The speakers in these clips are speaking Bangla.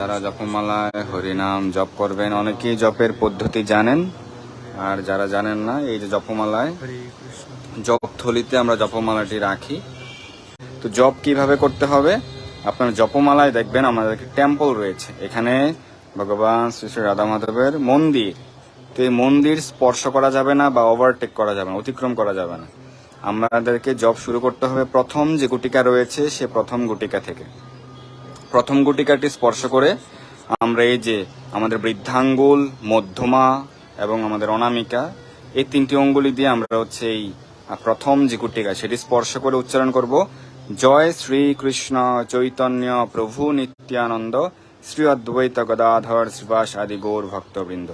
যারা জপমালায় হরিনাম জপ করবেন অনেকেই জপের পদ্ধতি জানেন আর যারা জানেন না এই যে জপমালায় জপ থলিতে আমরা জপমালাটি রাখি। তো জপ কীভাবে করতে হবে? আপনার জপমালায় দেখবেন আমাদের টেম্পল রয়েছে। এখানে ভগবান শ্রী শ্রী রাধা মাধবের মন্দির। তো এই মন্দির স্পর্শ করা যাবে না বা ওভারটেক করা যাবে না অতিক্রম করা যাবে না। আমাদেরকে জপ শুরু করতে হবে প্রথম যে গুটিকা রয়েছে সে প্রথম গুটিকা থেকে। প্রথম গুটিকাটি স্পর্শ করে আমরা এই যে আমাদের বৃদ্ধাঙ্গুল, মধ্যমা এবং আমাদের অনামিকা, এই তিনটি অঙ্গুলি দিয়ে আমরা হচ্ছে এই প্রথম যে গুটিকা, সেটি স্পর্শ করে উচ্চারণ করব। জয় শ্রী কৃষ্ণ চৈতন্য প্রভু নিত্যানন্দ শ্রী অদ্বৈত গদাধর শ্রীবাস আদি গৌর ভক্তবৃন্দ।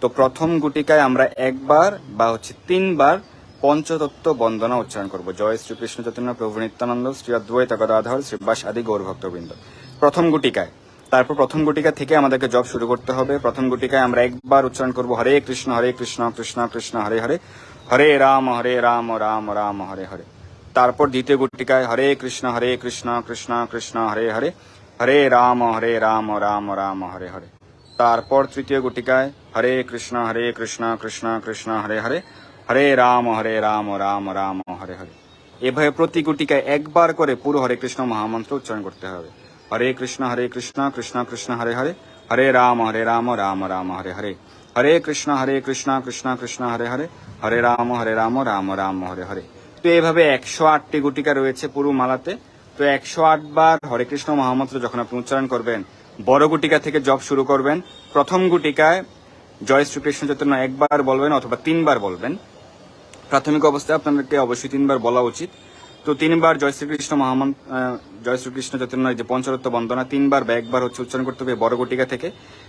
তো প্রথম গুটিকায় আমরা একবার বা হচ্ছে তিনবার পঞ্চতত্ত্ব বন্দনা উচ্চারণ করব। জয় শ্রীকৃষ্ণ চৈতন্য প্রভু নিত্যানন্দ শ্রী অদ্বৈত গদাধর শ্রীবাস আদি গৌর ভক্তবৃন্দ। প্রথম গুটিকায়। তারপর প্রথম গুটিকা থেকে আমাদেরকে জব শুরু করতে হবে। প্রথম গুটিকায় আমরা একবার উচ্চারণ করব, হরে কৃষ্ণ হরে কৃষ্ণ কৃষ্ণ কৃষ্ণ, হরে হরে হরে রাম হরে রাম রাম রাম, হরে হরে। তারপর দ্বিতীয় গুটিকায়, হরে কৃষ্ণ হরে কৃষ্ণ কৃষ্ণ কৃষ্ণ, হরে হরে হরে রাম হরে রাম রাম রাম, হরে হরে। তারপর তৃতীয় গুটিকায়, হরে কৃষ্ণ হরে কৃষ্ণ কৃষ্ণ কৃষ্ণ, হরে হরে হরে রাম হরে রাম রাম রাম, হরে হরে। এভাবে প্রতি গুটিকায় একবার করে পুরো হরে কৃষ্ণ মহামন্ত্র উচ্চারণ করতে হবে। হরে কৃষ্ণ হরে কৃষ্ণ কৃষ্ণ কৃষ্ণ, হরে হরে। হরে রাম হরে রাম রাম রাম, হরে হরে। হরে কৃষ্ণ হরে কৃষ্ণ কৃষ্ণ কৃষ্ণ, হরে হরে। হরে রাম হরে রাম রাম রাম, হরে হরে। তো এইভাবে একশো আটটি গুটিকা রয়েছে পুরো মালাতে। তো একশো আট বার হরে কৃষ্ণ মহামন্ত্র যখন আপনি উচ্চারণ করবেন, বড় গুটিকা থেকে জপ শুরু করবেন, প্রথম গুটিকায় জয় শ্রীকৃষ্ণ চৈতন্য একবার বলবেন অথবা তিনবার বলবেন। প্রাথমিক অবস্থায় আপনাদেরকে অবশ্যই তিনবার বলা উচিত। তো তিনবার জয় শ্রীকৃষ্ণ মহামন জয় শ্রীকৃষ্ণ চৈতন্য যে পঞ্চরত্ব বন্দনা, তিনবার বা একবার হচ্ছে উচ্চারণ করতে হবে বড় গুটিকা থেকে।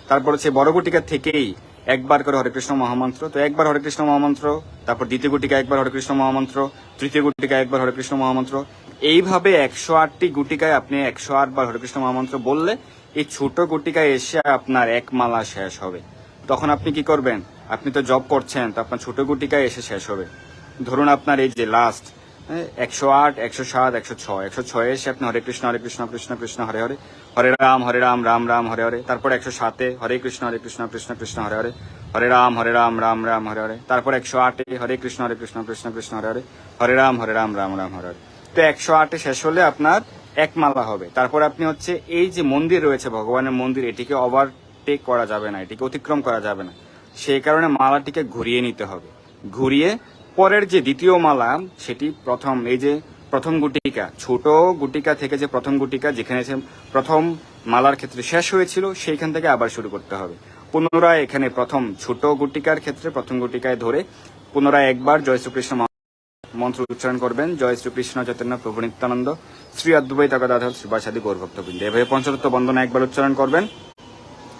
তারপর হচ্ছে বড় গুটিকা থেকেই একবার করে হরেকৃষ্ণ মহামন্ত্র। তো একবার হরেকৃষ্ণ মহামন্ত্র, তারপর দ্বিতীয় গুটিকা একবার হরেকৃষ্ণ মহামন্ত্র, তৃতীয় গুটিকা একবার হরেকৃষ্ণ মহামন্ত্র। এইভাবে একশো আটটি গুটিকায় আপনি একশো আটবার হরেকৃষ্ণ মহামন্ত্র বললে এই ছোট গুটিকায় এসে আপনার এক মালা শেষ হবে। তখন আপনি কি করবেন? আপনি তো জব করছেন, তো আপনার ছোট গুটিকায় এসে শেষ হবে। ধরুন আপনার এই যে লাস্ট একশো আট, একশো সাত, একশো ছয়। একশো ছয় এসে আপনি হরে কৃষ্ণ হরে কৃষ্ণ কৃষ্ণ কৃষ্ণ, হরে হরে। হরে রাম হরে রাম রাম রাম, হরে হরে। তারপর একশো সাতে হরে কৃষ্ণ হরে কৃষ্ণ কৃষ্ণ কৃষ্ণ, হরে হরে। হরে রাম হরে রাম রাম রাম, হরে হরে। তারপর একশো আটে হরে কৃষ্ণ হরে কৃষ্ণ কৃষ্ণ কৃষ্ণ, হরে হরে। হরে রাম হরে রাম রাম রাম, হরে হরে। তো একশো আটে শেষ হলে আপনার এক মালা হবে। তারপর আপনি হচ্ছে এই যে মন্দির রয়েছে, ভগবানের মন্দির, এটিকে ওভারটেক করা যাবে না, এটিকে অতিক্রম করা যাবে না। সেই কারণে মালাটিকে ঘুরিয়ে নিতে হবে। ঘুরিয়ে পরের যে দ্বিতীয় মালা, সেটি প্রথম, এই যে প্রথম গুটিকা, ছোট গুটিকা থেকে যে প্রথম গুটিকা, যেখানে প্রথম মালার ক্ষেত্রে শেষ হয়েছিল, সেইখান থেকে আবার শুরু করতে হবে। পুনরায় এখানে প্রথম ছোট গুটিকার ক্ষেত্রে প্রথম গুটিকায় ধরে পুনরায় একবার জয় শ্রীকৃষ্ণ মন্ত্র উচ্চারণ করবেন। জয় শ্রীকৃষ্ণ চৈতন্য প্রভু নিত্যানন্দ, শ্রী অদ্বৈত গদাধর শ্রীবাসাদি গৌর ভক্তবৃন্দ এভাবে পঞ্চরত্ব বন্দনা একবার উচ্চারণ করবেন।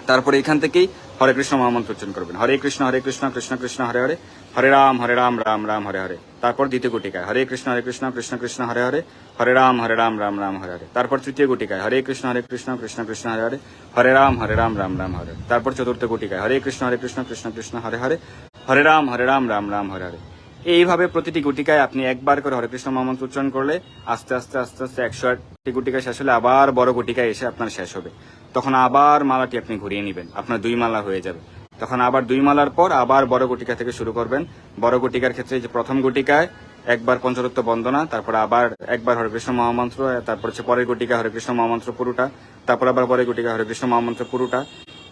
তারপরে এখান থেকেই হরে কৃষ্ণ মহামন্ত্র উচ্চারণ করবেন। হরে কৃষ্ণ হরে কৃষ্ণ কৃষ্ণ কৃষ্ণ, হরে হরে। হরে রাম হরে রাম রাম রাম, হরে হরে। তারপর দ্বিতীয় গুটিকায়। হরে কৃষ্ণ হরে কৃষ্ণ কৃষ্ণ কৃষ্ণ, হরে হরে। হরে রাম হরে রাম রাম রাম, হরে হরে। তারপর তৃতীয় গুটিকায়। হরে কৃষ্ণ হরে কৃষ্ণ কৃষ্ণ কৃষ্ণ, হরে হরে। হরে রাম হরে রাম রাম রাম হরে। তারপর চতুর্থ গুটিকায়। হরে কৃষ্ণ হরে কৃষ্ণ কৃষ্ণ কৃষ্ণ, হরে হরে। হরে রাম হরে রাম রাম রাম, হরে হরে। এইভাবে প্রতিটি গুটিকায় আপনি একবার করে হরে কৃষ্ণ মহামন্ত্র উচ্চারণ করলে আস্তে আস্তে আস্তে আস্তে একশো আটটি গুটিকা শেষ হলে আবার বড় গুটিকায় এসে আপনার শেষ হবে। তখন আবার মালাটি আপনি ঘুরিয়ে নেবেন, আপনার দুই মালা হয়ে যাবে। তখন আবার দুই মালার পর আবার বড় গুটিকা থেকে শুরু করবেন। বড় গুটিকার ক্ষেত্রে যে প্রথম গুটিকায় একবার পঞ্চরত্ব বন্দনা, তারপর আবার একবার হরে কৃষ্ণ মহামন্ত্র, তারপর হচ্ছে পরের গুটিকা হরে কৃষ্ণ মহামন্ত্র পুরোটা, তারপর আবার পরের গুটিকা হরে কৃষ্ণ মহামন্ত্র পুরোটা।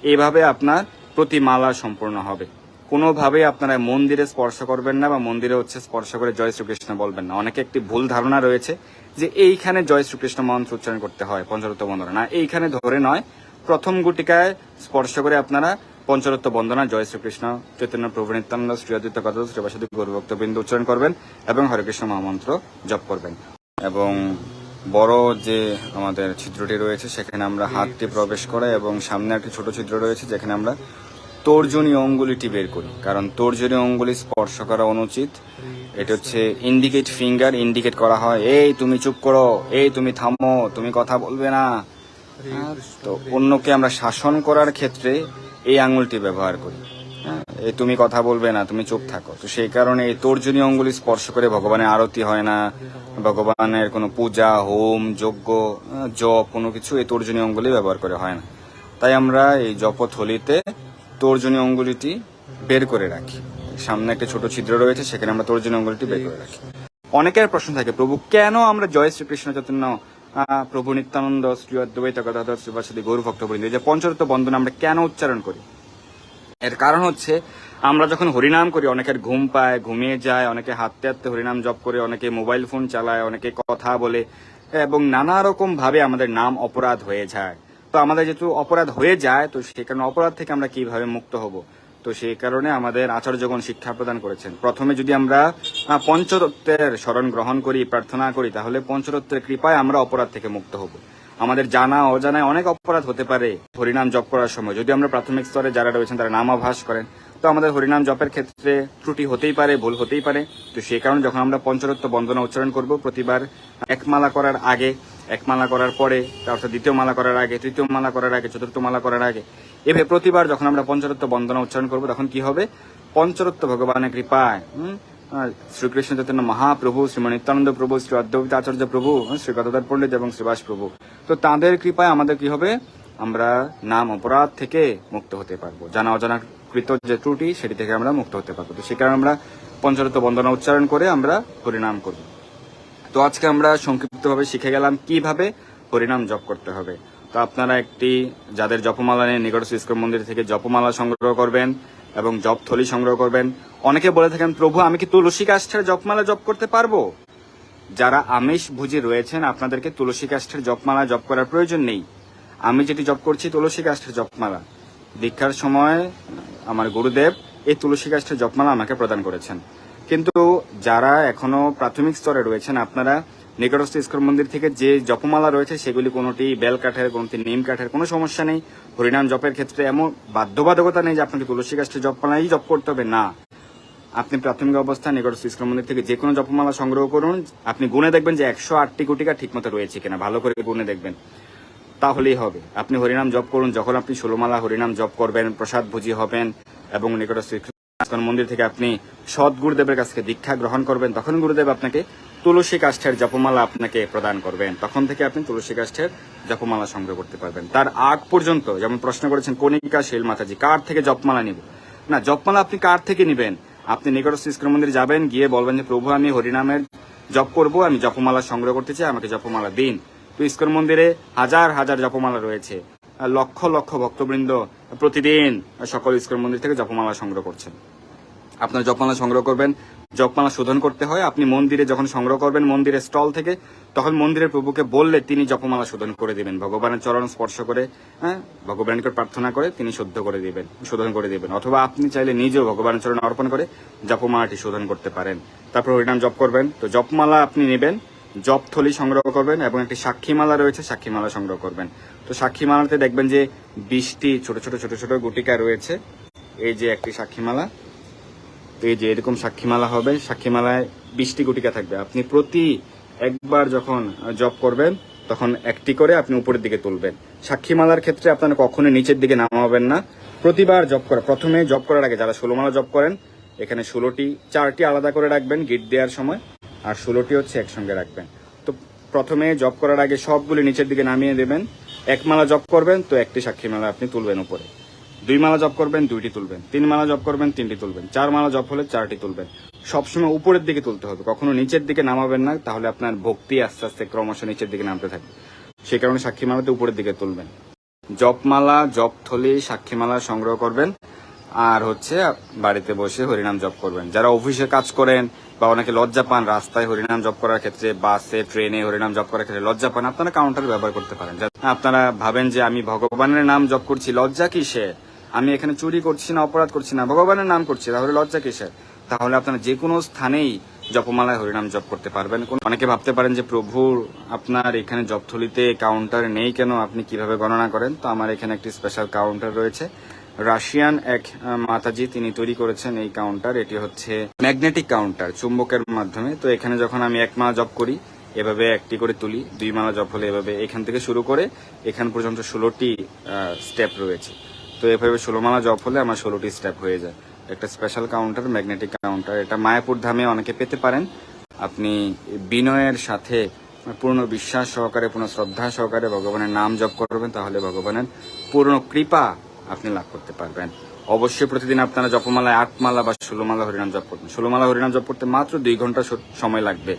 এইভাবে আপনার প্রতি মালা সম্পূর্ণ হবে। কোনোভাবে আপনারা মন্দিরে স্পর্শ করবেন না বা মন্দিরে হচ্ছে স্পর্শ করে জয় শ্রীকৃষ্ণ বলবেন না। অনেকে একটি ভুল ধারণা রয়েছে যে এইখানে জয় শ্রীকৃষ্ণ মন্ত্র উচ্চারণ করতে হয় পঞ্চরত্ব বন্দনা। না, এইখানে ধরে নয়। প্রথম গুটিকায় স্পর্শ করে আপনারা পঞ্চরত্ব বন্দনা, জয় শ্রীকৃষ্ণ, চৈতন্য প্রভু নিত্যানন্দ, শ্রী অদ্বৈত কথা শ্রীবাসাদী গৌরভক্ত বিন্দু উচ্চারণ করবেন এবং হরে কৃষ্ণ মহামন্ত্র জপ করবেন। এবং বড় যে আমাদের ছিদ্রটি রয়েছে, সেখানে আমরা হাতটি প্রবেশ করে এবং সামনে একটি ছোট ছিদ্র রয়েছে, যেখানে আমরা তর্জনী অঙ্গুলিটি বের করি। কারণ তর্জনী অঙ্গুলি স্পর্শ করা অনুচিত। এটা হচ্ছে ইন্ডিকেট ফিঙ্গার ইন্ডিকেট করা হয় এই তুমি চুপ করো এই তুমি থামো তুমি কথা বলবে না। হ্যাঁ, তো অন্যকে আমরা শাসন করার ক্ষেত্রে এই আঙুলটি ব্যবহার করি। হ্যাঁ, এই তুমি কথা বলবে না তুমি চুপ থাকো। তো সেই কারণে এই তর্জনী অঙ্গুলি স্পর্শ করে ভগবানের আরতি হয় না। ভগবানের কোনো পূজা হোম যজ্ঞ আহ, জপ কোনো কিছু এই তর্জনী অঙ্গুলি ব্যবহার করে হয় না। তাই আমরা এই জপথলিতে তর্জনী অঙ্গুলিটি বের করে রাখি। সামনে একটা ছোট ছিদ্র রয়েছে, সেখানে আমরা তর্জনী অঙ্গুলিটি বের করে রাখি। অনেকের প্রশ্ন থাকে, প্রভু, কেন আমরা জয় শ্রীকৃষ্ণ, চৈতন্য প্রভু নিত্যানন্দ, শ্রী অদ্বৈত গদাধর শ্রীবাসী গৌর ভক্তবৃন্দ যে পঞ্চরত্ব বন্ধন আমরা কেন উচ্চারণ করি? এর কারণ হচ্ছে, আমরা যখন হরিনাম করি, অনেকের ঘুম পায়, ঘুমিয়ে যায়, অনেকে হাঁটতে হাঁটতে হরিনাম জপ করে, অনেকে মোবাইল ফোন চালায়, অনেকে কথা বলে, এবং নানা রকম ভাবে আমাদের নাম অপরাধ হয়ে যায়। তো আমাদের যেহেতু অপরাধ হয়ে যায়, তো সে কারণে অপরাধ থেকে আমরা কীভাবে মুক্ত হব? তো সেই কারণে আমাদের আচার্যগণ শিক্ষা প্রদান করেছেন। প্রথমে যদি আমরা পঞ্চরত্বের স্মরণ গ্রহণ করি, প্রার্থনা করি, তাহলে পঞ্চরত্বের কৃপায় আমরা অপরাধ থেকে মুক্ত হব। আমাদের জানা, অজানায় অনেক অপরাধ হতে পারে হরিনাম জপ করার সময়। যদি আমরা প্রাথমিক স্তরে যারা রয়েছেন, তারা নামাভাস করেন, তো আমাদের হরিনাম জপের ক্ষেত্রে ত্রুটি হতেই পারে, ভুল হতেই পারে। তো সেই কারণে যখন আমরা পঞ্চরত্ব বন্দনা উচ্চারণ করব, প্রতিবার একমালা করার আগে এক মালা করার পরে অর্থাৎ দ্বিতীয় মালা করার আগে, তৃতীয় মালা করার আগে, চতুর্থ মালা করার আগে, এভাবে প্রতিবার যখন আমরা পঞ্চরত্ব বন্দনা উচ্চারণ করব, তখন কি হবে? পঞ্চরত্ব ভগবানের কৃপায় শ্রীকৃষ্ণ চৈতন্য মহাপ্রভু শ্রীমন নিত্যানন্দ প্রভু, শ্রী অদ্বৈত আচার্য প্রভু শ্রী গদাধর পণ্ডিত এবং শ্রীবাস প্রভু। তো তাদের কৃপায় আমাদের কি হবে? আমরা নাম অপরাধ থেকে মুক্ত হতে পারব। জানা অজানা কৃত যে ত্রুটি, সেটি থেকে আমরা মুক্ত হতে পারব। তো সে কারণে আমরা পঞ্চরত্ব বন্দনা উচ্চারণ করে আমরা হরিনাম করব। তো আজকে আমরা সংক্ষিপ্তভাবে শিখে গেলাম কীভাবে হরিনাম জপ করতে হবে। তো আপনারা একটি, যাদের জপমালা নেই, নিকটস্থ ইস্কন মন্দির থেকে জপমালা সংগ্রহ করবেন এবং জপ থলি সংগ্রহ করবেন। অনেকে বলে থাকেন, প্রভু, আমি কি তুলসী কাষ্ঠের জপমালা জপ করতে পারব? যারা আমিষ ভুজি রয়েছেন, আপনাদেরকে তুলসী কাষ্ঠের জপমালা জপ করার প্রয়োজন নেই। আমি যেটি জপ করছি, তুলসী কাষ্ঠের জপমালা। দীক্ষার সময় আমার গুরুদেব এই তুলসী কাষ্ঠের জপমালা আমাকে প্রদান করেছেন। কিন্তু যারা এখনও প্রাথমিক স্তরে রয়েছেন, আপনারা নিকটস্থ ইস্কর মন্দির থেকে যে জপমালা রয়েছে, সেগুলি কোনোটি বেল কাঠের, কোনোটি নিম কাঠের, কোনো সমস্যা নেই। হরিনাম জপের ক্ষেত্রে এমন বাধ্যবাধকতা নেই যে আপনাকে তুলসী কাষ্ঠের জপমালাই জপ করতে হবে, না। আপনি প্রাথমিক অবস্থায় নিকটস্থ ইস্কন মন্দির থেকে যে কোনো জপমালা সংগ্রহ করুন। আপনি গুনে দেখবেন যে একশো আটটি কোটিকা ঠিকমতো রয়েছে কিনা, ভালো করে গুনে দেখবেন। তাহলেই হবে। আপনি হরিনাম জপ করুন, যখন আপনি ষোলোমালা হরিনাম জপ করবেন, প্রসাদ ভুজি হবেন এবং নিকটস্থ ইস্কন মন্দির থেকে আপনি সৎ গুরুদেবের কাছ থেকে দীক্ষা গ্রহণ করবেন, তখন গুরুদেব আপনাকে তুলসী কাষ্ঠের জপমালা আপনাকে প্রদান করবেন। তখন থেকে আপনি তুলসী কাষ্ঠের জপমালা সংগ্রহ করতে পারবেন। তার আগ পর্যন্ত, যেমন প্রশ্ন করেছেন, কণিকা শীল মাতাজি, কার থেকে জপমালা নিব? না, জপমালা আপনি কার থেকে নেবেন? আপনি নিকটস্থ ইস্কন মন্দির যাবেন, গিয়ে বলবেন যে, প্রভু, আমি হরিনামের জপ করব, আমি জপমালা সংগ্রহ করতে চাই, আমাকে জপমালা দিন। তো ইস্কন মন্দিরে হাজার হাজার জপমালা রয়েছে। লক্ষ লক্ষ ভক্তবৃন্দ প্রতিদিন সকল ইস্কন মন্দির থেকে জপমালা সংগ্রহ করছেন। আপনার জপমালা সংগ্রহ করবেন। জপমালা শোধন করতে হয়। আপনি মন্দিরে যখন সংগ্রহ করবেন, মন্দিরের স্টল থেকে, তখন মন্দিরের প্রভুকে বললে তিনি জপমালা শোধন করে দিবেন। ভগবানের চরণ স্পর্শ করে হ্যাঁ ভগবানকে প্রার্থনা করে তিনি শুদ্ধ করে দিবেন, শোধন করে দিবেন। অথবা আপনি চাইলে নিজেও ভগবানের চরণ অর্পণ করে জপমালাটি শোধন করতে পারেন। তারপর হরিনাম জপ করবেন। তো জপমালা আপনি নেবেন জপ থলি সংগ্রহ করবেন এবং একটি সাক্ষীমালা রয়েছে, সাক্ষীমালা সংগ্রহ করবেন। তো সাক্ষীমালাতে দেখবেন যে বিশটি ছোট ছোট ছোট ছোট গুটিকা রয়েছে। এই যে একটি সাক্ষীমালা। এই যে এরকম সাক্ষীমালা হবে, সাক্ষীমালায় বিশটি গুটিকা থাকবে। আপনি প্রতি একবার যখন জব করবেন, তখন একটি করে আপনি উপরের দিকে তুলবেন। সাক্ষীমালার ক্ষেত্রে আপনারা কখনো নিচের দিকে নামাবেন না। প্রতিবার জব করা, প্রথমে জব করার আগে যারা ষোলো মালা জব করেন, এখানে ষোলোটি, চারটি আলাদা করে রাখবেন গিট দেওয়ার সময়, আর ষোলোটি হচ্ছে একসঙ্গে রাখবেন। তো প্রথমে জব করার আগে সবগুলি নিচের দিকে নামিয়ে দেবেন। এক মালা জব করবেন, তো একটি সাক্ষীমালা আপনি তুলবেন উপরে। দুই মালা জব করবেন, দুইটি তুলবেন। তিন মালা জব করবেন, তিনটি তুলবেন। চার মালা জব হলে চারটি তুলবেন। সবসময় উপরের দিকে তুলতে হবে। কখনো নিচের দিকে নামাবেন না, তাহলে আপনার ভক্তি আস্তে আস্তে ক্রমশ নিচের দিকে নামতে থাকবে। সেই কারণে সাক্ষী মালাতে উপরের দিকে তুলবেন। জপমালা জপথলি সাক্ষীমালা সংগ্রহ করবেন। আর হচ্ছে বাড়িতে বসে হরিনাম জপ করবেন। যারা অফিসে কাজ করেন বা অনেকে লজ্জা পান, রাস্তায় হরিনাম জপ করার ক্ষেত্রে, বাসে, ট্রেনে হরিনাম জপ করার ক্ষেত্রে লজ্জা পান, আপনারা কাউন্টার ব্যবহার করতে পারেন। আপনারা ভাবেন যে আমি ভগবানের নাম জপ করছি, লজ্জা কিসে আমি এখানে চুরি করছি না, অপরাধ করছি না, ভগবানের নাম করছি, তাহলে লজ্জা কিসের? তাহলে আপনারা যে কোনো স্থানেই জপমালায় হরিনাম জপ করতে পারবেন। অনেকে ভাবতে পারেন যে প্রভুর আপনার এখানে জপথলিতে কাউন্টার নেই কেন? আপনি কীভাবে গণনা করেন? তো আমার এখানে একটি স্পেশাল কাউন্টার রয়েছে। রাশিয়ান এক মাতাজি, তিনি তৈরি করেছেন এই কাউন্টার এটি হচ্ছে ম্যাগনেটিক কাউন্টার চুম্বকের মাধ্যমে। তো এখানে যখন আমি এক মালা জপ করি, এভাবে একটি করে তুলি, দুই মালা জপ হলে এভাবে এখান থেকে শুরু করে এখান পর্যন্ত ষোলোটি স্টেপ রয়েছে। তো এভাবে ষোলো মালা জপ হলে আমার ষোলোটি স্টেপ হয়ে যায়। একটা স্পেশাল কাউন্টার ম্যাগনেটিক কাউন্টার এটা মায়াপুর ধামে অনেকে পেতে পারেন। আপনি বিনয়ের সাথে পূর্ণ বিশ্বাস সহকারে, পূর্ণ শ্রদ্ধা সহকারে ভগবানের নাম জপ করবেন, তাহলে ভগবানের পূর্ণ কৃপা আপনি লাভ করতে পারবেন। অবশ্যই প্রতিদিন আপনারা জপমালায় আট মালা বা ষোলো মালা হরিনাম জপ করবেন ষোলো মালা হরিনাম জপ করতে মাত্র দুই ঘণ্টা সময় লাগবে।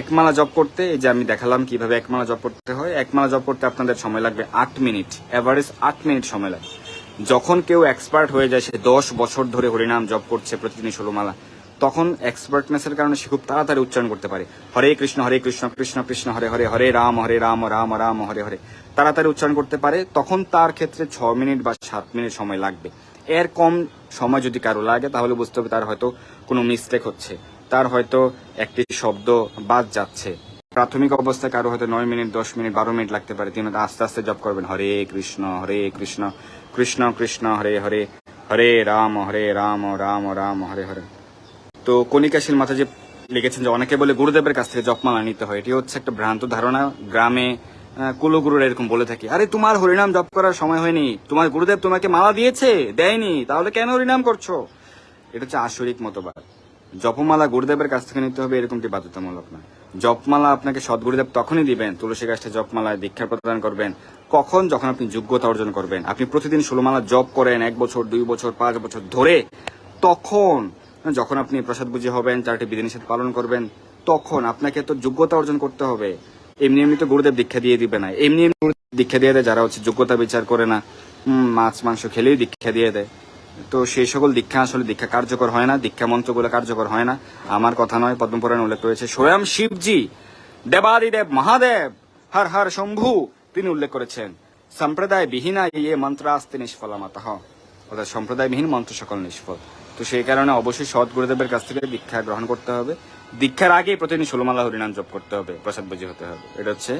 এক মালা জপ করতে, এই যে আমি দেখালাম কীভাবে এক মালা জপ করতে হয় এক মালা জপ করতে আপনাদের সময় লাগবে আট মিনিট। এভারেজ আট মিনিট সময় লাগবে। যখন কেউ এক্সপার্ট হয়ে যায়, সে দশ বছর ধরে হরিনাম জপ করছে প্রতিদিন ষোলো মালা তখন এক্সপার্টনেসের কারণে সে খুব তাড়াতাড়ি উচ্চারণ করতে পারে। হরে কৃষ্ণ হরে কৃষ্ণ কৃষ্ণ কৃষ্ণ, হরে হরে হরে রাম হরে রাম রাম রাম, হরে হরে। তাড়াতাড়ি উচ্চারণ করতে পারে, তখন তার ক্ষেত্রে ছ মিনিট বা সাত মিনিট সময় লাগবে। এর কম সময় যদি কারও লাগে, তাহলে বুঝতে হবে তার হয়তো কোনো মিস্টেক হচ্ছে। তার হয়তো একটি শব্দ বাদ যাচ্ছে। প্রাথমিক অবস্থায় কারও হয়তো নয় মিনিট, দশ মিনিট, বারো মিনিট লাগতে পারে। তিনি আস্তে আস্তে জপ করবেন। হরে কৃষ্ণ হরে কৃষ্ণ কৃষ্ণ কৃষ্ণ, হরে হরে হরে রাম হরে রাম রাম রাম, হরে হরে। তো কণিকাশীল মাথা যে লিখেছেন যে, অনেকে বলে গুরুদেবের কাছ থেকে জপমালা নিতে হয়। এটি হচ্ছে একটা ভ্রান্ত ধারণা। গ্রামে কুলগুরুরা এরকম বলে থাকে, আরে, তোমার হরিনাম জপ করার সময় হয়নি। তোমার গুরুদেব তোমাকে মালা দিয়েছে, দেয়নি। তাহলে কেন হরিনাম করছ? এটা হচ্ছে আসরিক মতবাদ। জপমালা গুরুদেবের কাছ থেকে নিতে হবে, এরকমটি বাধ্যতামূলক না জপমালা আপনাকে সদ্গুরুদেব তখনই দিবেন, তুলসী গাছটা জপমালায় দীক্ষা প্রদান করবেন। কখন? যখন আপনি যোগ্যতা অর্জন করবেন। আপনি প্রতিদিন ষোলোমালা জপ করেন, এক বছর, দুই বছর, পাঁচ বছর ধরে। তখন, যখন আপনি প্রসাদ বুঝি হবেন, চারটি বিধিনিষেধ পালন করবেন, তখন আপনাকে তো যোগ্যতা অর্জন করতে হবে। এমনি এমনি তো গুরুদেব দীক্ষা দিয়ে দিবে না। এমনি এমনি দীক্ষা দিয়ে দেয়, যারা হচ্ছে যোগ্যতা বিচার করে না মাছ, মাংস খেলেই দীক্ষা দিয়ে দেয়। তো সেই সকল দীক্ষা আসলে দীক্ষা কার্যকর হয় না, দীক্ষা মন্ত্রগুলো কার্যকর হয় না। আমার কথা নয় পদ্মপুরাণ উল্লেখ রয়েছে, স্বয়ং শিবজি, দেবাদিদেব, মহাদেব, হর হর শম্ভু তিনি উল্লেখ করেছেন। সম্প্রদায় বিহীনা ইয়ে মন্ত্রাস্তে নিষ্ফলামাত অর্থাৎ সম্প্রদায়বিহীন মন্ত্র সকল নিষ্ফল। তো সেই কারণে অবশ্যই সৎ গুরুদেবের কাছ থেকে দীক্ষা গ্রহণ করতে হবে। দীক্ষার আগে প্রতিদিন ষোলমালা হরিনাম জপ করতে হবে, প্রসাদ বুঝি হতে হবে। এটা হচ্ছে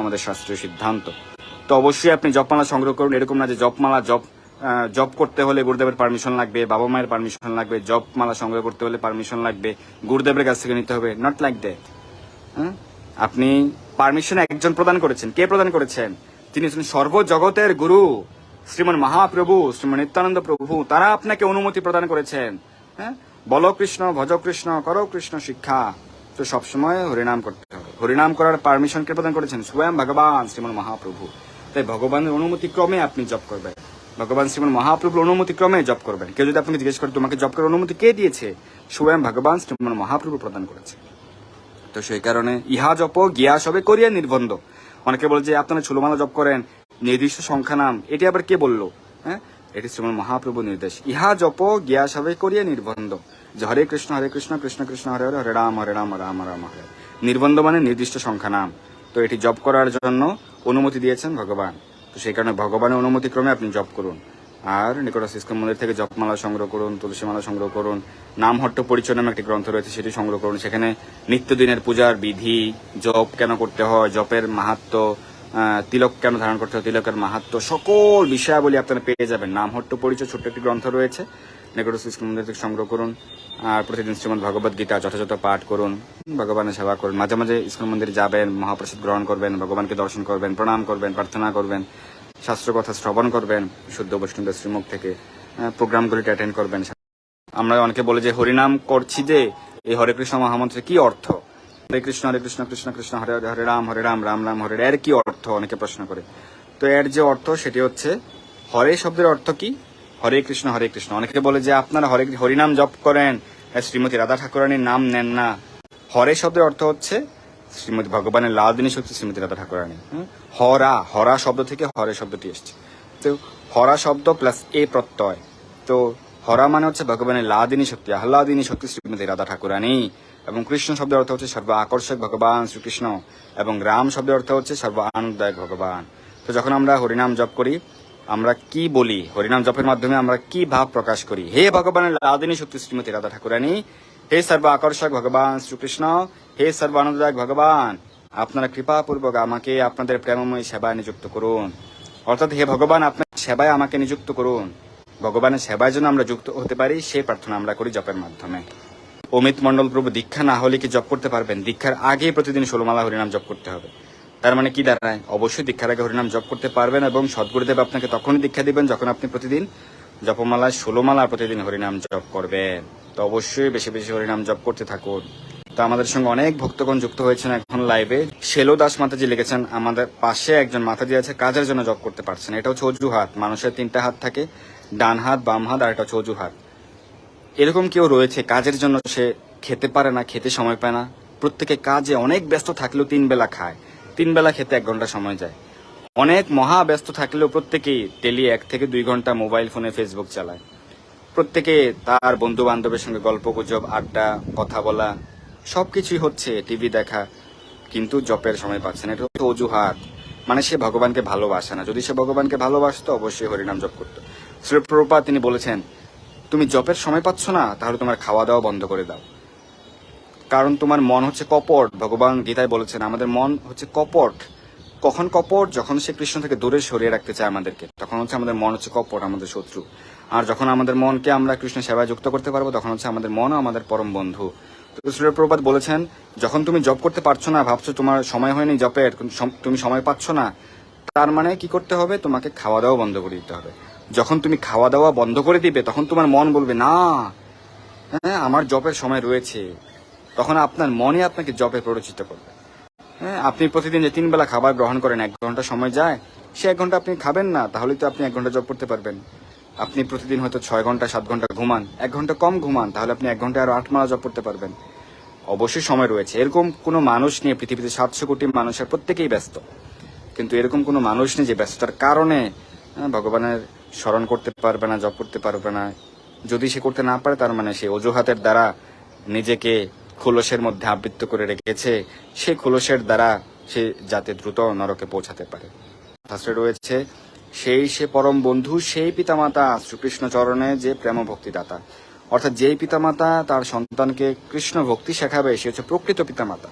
আমাদের শাস্ত্রীয় সিদ্ধান্ত। তো অবশ্যই আপনি জপমালা সংগ্রহ করুন, এরকম না যে জপমালা, জপ জপ করতে হলে গুরুদেবের পারমিশন লাগবে, বাবা মায়ের পারমিশন লাগবে জপমালা সংগ্রহ করতে হলে পারমিশন লাগবে, গুরুদেবের কাছ থেকে নিতে হবে নট লাইক দ্যাট? আপনি পারমিশন একজন প্রদান করেছেন। কে প্রদান করেছেন? তিনি হচ্ছেন সর্বজগতের গুরু, শ্রীমন মহাপ্রভু, শ্রীমন নিত্যানন্দ প্রভু। তারা আপনাকে অনুমতি প্রদান করেছেন। হ্যাঁ? বল কৃষ্ণ, ভজ কৃষ্ণ, করো কৃষ্ণ শিক্ষা। তো সবসময় হরিনাম করতে হবে। হরিনাম করার পারমিশন কে প্রদান করেছেন? স্বয়ং ভগবান, শ্রীমন মহাপ্রভু। তাই ভগবানের অনুমতি ক্রমে আপনি জব করবেন। ভগবান শ্রীমন মহাপ্রভুর অনুমতি ক্রমে জপ করবেন। কেউ যদি আপনাকে জিজ্ঞেস করে, তোমাকে জপ করার অনুমতি কে দিয়েছে? স্বয়ং ভগবান শ্রীমন মহাপ্রভু প্রদান করেছে। তো সেই কারণে ইহা জপ গিয়া সবে করিয়া নির্বন্ধ। অনেকে বলে যে, আপনারা ছোলমালা জপ করেন, নির্দিষ্ট সংখ্যা নাম। এটি আবার কে বলল? হ্যাঁ? এটি শ্রীমন মহাপ্রভু নির্দেশ। ইহা জপ গিয়া সবে করিয়া নির্বন্ধ। যে হরে কৃষ্ণ হরে কৃষ্ণ কৃষ্ণ কৃষ্ণ, হরে হরে হরে রাম হরে রাম রাম রাম, হরে। নির্বন্ধ মানে নির্দিষ্ট সংখ্যা নাম। তো এটি জপ করার জন্য অনুমতি দিয়েছেন ভগবান। তো সেই কারণে ভগবানের অনুমতি ক্রমে আপনি জপ করুন। আর নিকটাস ইস্কন মন্দির থেকে জপমালা সংগ্রহ করুন, তুলসীমালা সংগ্রহ করুন, নামহট্ট পরিচয় নামে একটি গ্রন্থ রয়েছে, সেটি সংগ্রহ করুন। সেখানে নিত্যদিনের পূজার বিধি, জপ কেন করতে হয়, জপের মাহাত্ম তিলক কেন ধারণ করতে হবে? তিলকের মাহাত্ম, সকল বিষয়াবলী আপনারা পেয়ে যাবেন। নাম নামহট্ট পরিচয়, ছোট্ট একটি গ্রন্থ রয়েছে। মন্দির থেকে সংগ্রহ করুন। আর প্রতিদিন শ্রীমদ ভগবদ গীতা যথাযথ পাঠ করুন। ভগবানের সেবা করুন। মাঝে মাঝে ইস্কন মন্দিরে যাবেন, মহাপ্রসাদ গ্রহণ করবেন, ভগবানকে দর্শন করবেন, প্রণাম করবেন, প্রার্থনা করবেন শাস্ত্র কথা শ্রবণ করবেন, শুদ্ধ বৈষ্ণবের শ্রীমুখ থেকে প্রোগ্রামগুলিতে অ্যাটেন্ড করবেন। আমরা অনেকে বলে যে, হরিনাম করছি যে, এই হরে কৃষ্ণ মহামন্ত্রের কি অর্থ? হরে কৃষ্ণ হরে কৃষ্ণ কৃষ্ণ কৃষ্ণ, হরে হরে হরে রাম হরে রাম রাম রাম, হরে। এর কি অর্থ? অনেকে প্রশ্ন করে। তো এর যে অর্থ সেটি হচ্ছে, হরে শব্দের অর্থ কি? হরে কৃষ্ণ হরে কৃষ্ণ। অনেকে বলে যে, আপনারা হরে হরিনাম জপ করেন শ্রীমতী রাধা ঠাকুরানীর নাম নেন না। হরে শব্দের অর্থ হচ্ছে, শ্রীমতী ভগবানের লালদিনী শক্তি শ্রীমতী রাধা ঠাকুরানী। হরা হরা শব্দ থেকে হরে শব্দটি এসছে। তো হরা শব্দ প্লাস এ প্রত্যয়। তো হরা মানে হচ্ছে ভগবানের লাদিনী শক্তি, আহ্লাদিনী শক্তি শ্রীমতী রাধা ঠাকুরানী। এবং কৃষ্ণ শব্দের অর্থ হচ্ছে সর্ব আকর্ষক ভগবান শ্রীকৃষ্ণ এবং রাম শব্দের অর্থ হচ্ছে সর্ব আনন্দদায়ক ভগবান। তো যখন আমরা হরিনাম জপ করি, আমরা কি বলি? হরিনাম জপের মাধ্যমে আমরা কি ভাব প্রকাশ করি? হে ভগবানের লাদিনী শক্তি শ্রীমতী রাধা ঠাকুরানী, হে সর্ব আকর্ষক ভগবান শ্রীকৃষ্ণ, হে সর্ব আনন্দদায়ক ভগবান, আপনারা কৃপাপূর্বক আমাকে আপনাদের প্রেমময় সেবায় নিযুক্ত করুন। অর্থাৎ হে ভগবান, আপনার সেবায় আমাকে নিযুক্ত করুন। ভগবানের সেবায় যেন আমরা যুক্ত হতে পারি সেই প্রার্থনা আমরা করি জপের মাধ্যমে। অমিত মণ্ডল প্রভু দীক্ষা না হলে কি জপ করতে পারবেন? দীক্ষার আগে প্রতিদিন ষোলমালা হরিনাম জপ করতে হবে। তার মানে কি দাঁড়ায়? অবশ্যই দীক্ষার আগে হরিনাম জপ করতে পারবেন এবং সদ্গুরুদেব আপনাকে তখনই দীক্ষা দিবেন যখন আপনি প্রতিদিন জপমালা ষোলোমালা প্রতিদিন হরিনাম জপ করবেন। তো অবশ্যই বেশি বেশি হরিনাম জপ করতে থাকুন। তো আমাদের সঙ্গে অনেক ভক্তগণ যুক্ত হয়েছেন এখন লাইভে শেলো দাস মাতাজি লিখেছেন, আমাদের পাশে একজন মাতাজি আছে, কাজের জন্য জব করতে পারছেন এটা হচ্ছে অজুহাত। মানুষের তিনটা হাত থাকে, ডান হাত, বাম হাত, আর এটা হচ্ছে অজুহাত। এরকম কেউ রয়েছে, কাজের জন্য সে খেতে পারে না, খেতে সময় পায় না। প্রত্যেকে কাজে অনেক ব্যস্ত থাকলেও তিন বেলা খায়। তিন বেলা খেতে এক ঘণ্টা সময় যায়। অনেক মহা ব্যস্ত থাকলেও প্রত্যেকেই টেলি এক থেকে দুই ঘণ্টা মোবাইল ফোনে ফেসবুক চালায়। প্রত্যেকে তার বন্ধু বান্ধবের সঙ্গে গল্প গুজব, আড্ডা, কথা বলা সব কিছুই হচ্ছে টিভি দেখা। কিন্তু জপের সময় পাচ্ছে না, এটা হচ্ছে অজুহাত। মানে সে ভগবানকে ভালোবাসে না। যদি সে ভগবানকে ভালোবাসতো, অবশ্যই হরিনাম জপ করতো। শ্রী প্রভুপাদ তিনি বলেছেন তুমি জপের সময় পাচ্ছ না, তাহলে তোমার খাওয়া দাওয়া বন্ধ করে দাও। কারণ তোমার মন হচ্ছে কপট। ভগবান গীতায় বলেছেন, আমাদের মন হচ্ছে কপট। কখন কপট? যখন সে কৃষ্ণ থেকে দূরে সরিয়ে রাখতে চায় আমাদেরকে। তখন হচ্ছে আমাদের মন হচ্ছে কপট, আমাদের শত্রু। আর যখন আমাদের মনকে আমরা কৃষ্ণ সেবায় যুক্ত করতে পারব, তখন হচ্ছে আমাদের মনও আমাদের পরম বন্ধু। তো সূর্য প্রভাত বলেছেন, যখন তুমি জব করতে পারছ না, ভাবছ তোমার সময় হয়নি সম- তুমি সময় পাচ্ছ না, তার মানে কি করতে হবে? তোমাকে খাওয়া দাওয়া বন্ধ করে দিতে হবে। যখন তুমি খাওয়া দাওয়া বন্ধ করে দিবে তখন তোমার মন বলবে না হ্যাঁ আমার জবের সময় রয়েছে। তখন আপনার মনে আপনাকে জবে প্ররোচিত করবে। হ্যাঁ আপনি প্রতিদিন যে তিনবেলা খাবার গ্রহণ করেন এক ঘণ্টা সময় যায় সে এক ঘণ্টা আপনি খাবেন না তাহলে তো আপনি এক ঘণ্টা জব করতে পারবেন। আপনি প্রতিদিন হয়তো ছয় ঘণ্টা সাত ঘণ্টা ঘুমান এক ঘণ্টা কম ঘুমান তাহলে আপনি এক ঘণ্টা আরও আট মালা জব করতে পারবেন। অবশ্যই সময় রয়েছে। এরকম কোনো মানুষ নিয়ে পৃথিবীতে সাতশো কোটি মানুষের প্রত্যেকেই ব্যস্ত। কিন্তু এরকম কোনো মানুষ নেই যে ব্যস্ততার কারণে হ্যাঁ, ভগবানের স্মরণ করতে পারবে না, জপ করতে পারবে না। যদি সে করতে না পারে, তার মানে সে অজুহাতের দ্বারা নিজেকে খোলসের মধ্যে আবৃত্ত করে রেখেছে। সে খোলসের দ্বারা সে যাতে দ্রুত নরকে পৌঁছাতে পারে। রয়েছে, সেই সে পরম বন্ধু, সেই পিতামাতা শ্রীকৃষ্ণ চরণে যে প্রেম ভক্তিদাতা। অর্থাৎ যেই পিতামাতা তার সন্তানকে কৃষ্ণ ভক্তি শেখাবে, সে হচ্ছে প্রকৃত পিতামাতা।